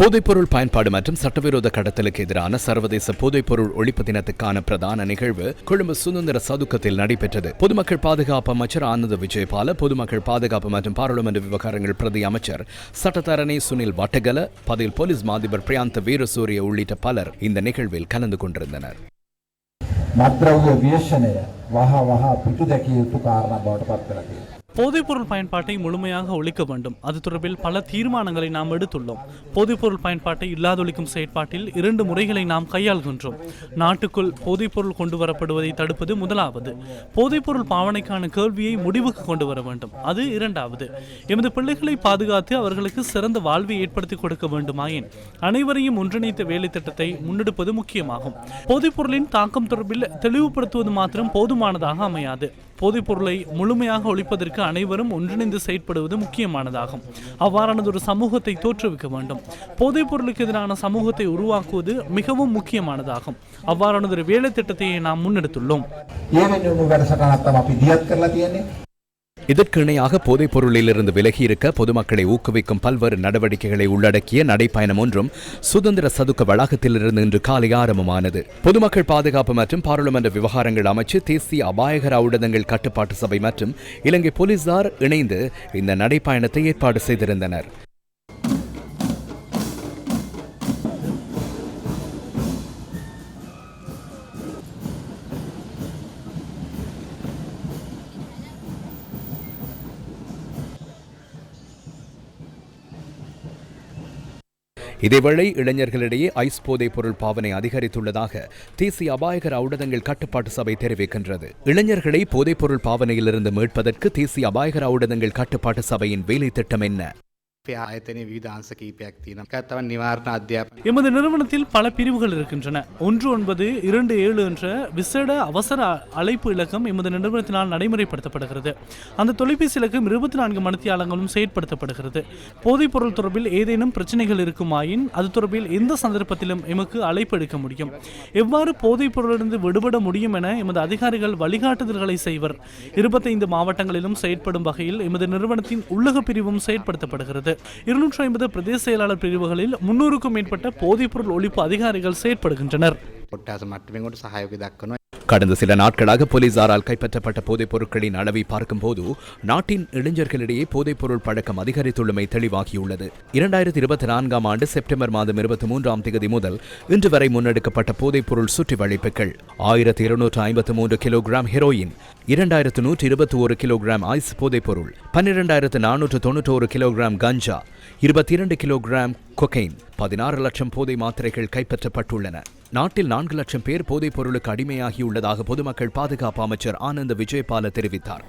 போதைப்பொருள் பயன்பாடு மற்றும் சட்டவிரோத கடத்தலுக்கு எதிரான சர்வதேச போதைப்பொருள் ஒழிப்பு தினத்துக்கான பிரதான நிகழ்வு கொழும்பு சுதந்திர சதுக்கத்தில் நடைபெற்றது. பொதுமக்கள் பாதுகாப்பு அமைச்சர் ஆனந்த விஜயபால பொதுமக்கள் பாதுகாப்பு மற்றும் பாராளுமன்ற விவகாரங்கள் பிரதி அமைச்சர் சட்டத்தரணி சுனில் வட்டகல பதில் போலீஸ் மாதிபர் பிரியாந்த வீரசூரிய உள்ளிட்ட பலர் இந்த நிகழ்வில் கலந்து கொண்டிருந்தனர். வாஹா வாஹா பிட்டுதக்கி யுத்துக்காரனா பாட்டு போதைப்பொருள் பயன்பாட்டை முழுமையாக ஒழிக்க வேண்டும். அது தொடர்பில் பல தீர்மானங்களை நாம் எடுத்துள்ளோம். போதைப்பொருள் பயன்பாட்டை இல்லாதொழிக்கும் செயற்பாட்டில் இரண்டு முறைகளை நாம் கையாள்கின்றோம். நாட்டுக்குள் போதைப்பொருள் கொண்டு வரப்படுவதை தடுப்பது முதலாவது. போதைப்பொருள் பாவனைக்கான கேள்வியை முடிவுக்கு கொண்டு வர வேண்டும். அது இரண்டாவது. எமது பிள்ளைகளை பாதுகாத்து அவர்களுக்கு சிறந்த வாழ்வை ஏற்படுத்தி கொடுக்க வேண்டுமாயின் அனைவரையும் ஒன்றிணைத்த வேலை திட்டத்தை முன்னெடுப்பது முக்கியமாகும். போதைப்பொருளின் தாக்கம் தொடர்பில் தெளிவுபடுத்துவது மாத்திரம் போதும் போதுமானதாக அமையாது. போதைப்பொருளை முழுமையாக ஒழிப்பதற்கு அனைவரும் ஒன்றிணைந்து செயற்படுவது முக்கியமானதாகும். அவ்வாறானது ஒரு சமூகத்தை தோற்றுவிக்க வேண்டும். போதைப்பொருளுக்கு எதிரான சமூகத்தை உருவாக்குவது மிகவும் முக்கியமானதாகும். அவ்வாறானதொரு வேலை திட்டத்தை நாம் முன்னெடுத்துள்ளோம். இதற்கு இணையாக போதைப் பொருளிலிருந்து விலகி இருக்க பொதுமக்களை ஊக்குவிக்கும் பல்வேறு நடவடிக்கைகளை உள்ளடக்கிய நடைப்பயணம் ஒன்றும் சுதந்திர சதுக்க வளாகத்திலிருந்து இன்று காலை ஆரம்பமானது. பொதுமக்கள் பாதுகாப்பு மற்றும் பாராளுமன்ற விவகாரங்கள் அமைச்சு தேசிய அபாயகர ஊடகங்கள் கட்டுப்பாட்டு சபை மற்றும் இலங்கை போலீசார் இணைந்து இந்த நடைப்பயணத்தை ஏற்பாடு செய்திருந்தனர். இதேவேளை இளைஞர்களிடையே ஐஸ் போதைப் பொருள் பாவனை அதிகரித்துள்ளதாக தேசிய அபாயகர ஊடகங்கள் கட்டுப்பாட்டு சபை தெரிவிக்கின்றது. இளைஞர்களை போதைப் பொருள் பாவனையிலிருந்து மீட்பதற்கு தேசிய அபாயகர ஊடகங்கள் கட்டுப்பாட்டு சபையின் வேலை திட்டம் என்ன? ආයතනය විධාන්ස කීපයක් තියෙන කත්තව නිවාර්ණ අධ්‍යාප எமது நிறுவனத்தில் பல பிரிவுகள் இருக்கின்றன ஒன்று ஒன்பது இரண்டு ஏழு என்ற விசேட அவசர அழைப்பு இலக்கம் எமது நிறுவனத்தினால் நடைமுறைப்படுத்தப்படுகிறது அந்த தொலைபேசி இலக்கம் இருபத்தி நான்கு மணித்தியாலங்களும் செயற்படுத்தப்படுகிறது போதைப் பொருள் தொடர்பில் ஏதேனும் பிரச்சனைகள் இருக்குமாயின் அது தொடர்பில் எந்த சந்தர்ப்பத்திலும் எமக்கு அழைப்பு எடுக்க முடியும் எவ்வாறு போதைப் பொருளிலிருந்து விடுபட முடியும் என எமது அதிகாரிகள் வழிகாட்டுதல்களை செய்வர் இருபத்தைந்து மாவட்டங்களிலும் செயற்படும் வகையில் எமது நிறுவனத்தின் உள்ளக பிரிவும் செயற்படுத்தப்படுகிறது இருநூற்றி ஐம்பது பிரதேச செயலாளர் பிரிவுகளில் முன்னூறுக்கும் மேற்பட்ட போதைப்பொருள் ஒழிப்பு அதிகாரிகள் செயற்படுகின்றனர். கடந்த சில நாட்களாக போலீசாரால் கைப்பற்றப்பட்ட போதைப் பொருட்களின் அளவை பார்க்கும்போது நாட்டின் இளைஞர்களிடையே போதைப் பொருள் பழக்கம் அதிகரித்துள்ளமை தெளிவாகியுள்ளது. இரண்டாயிரத்தி இருபத்தி நான்காம் ஆண்டு செப்டம்பர் மாதம் இருபத்தி மூன்றாம் தேதி முதல் இன்று வரை முன்னெடுக்கப்பட்ட போதைப் பொருள் சுற்றி வளைப்புகள் ஆயிரத்தி இருநூற்று ஐம்பத்தி மூன்று கிலோகிராம் ஹெரோயின் இரண்டாயிரத்து நூற்றி இருபத்தி ஒரு கிலோகிராம் ஐஸ் போதைப் பொருள் பன்னிரெண்டாயிரத்து நானூற்று தொன்னூற்றோரு கிலோகிராம் கஞ்சா இருபத்தி இரண்டு கிலோகிராம் கொக்கைன் பதினாறு லட்சம் போதை மாத்திரைகள் கைப்பற்றப்பட்டுள்ளன. நாட்டில் நான்கு லட்சம் பேர் போதைப் பொருளுக்கு அடிமையாகியுள்ளதாக பொதுமக்கள் பாதுகாப்பு அமைச்சர் ஆனந்த் விஜயபால தெரிவித்தார்.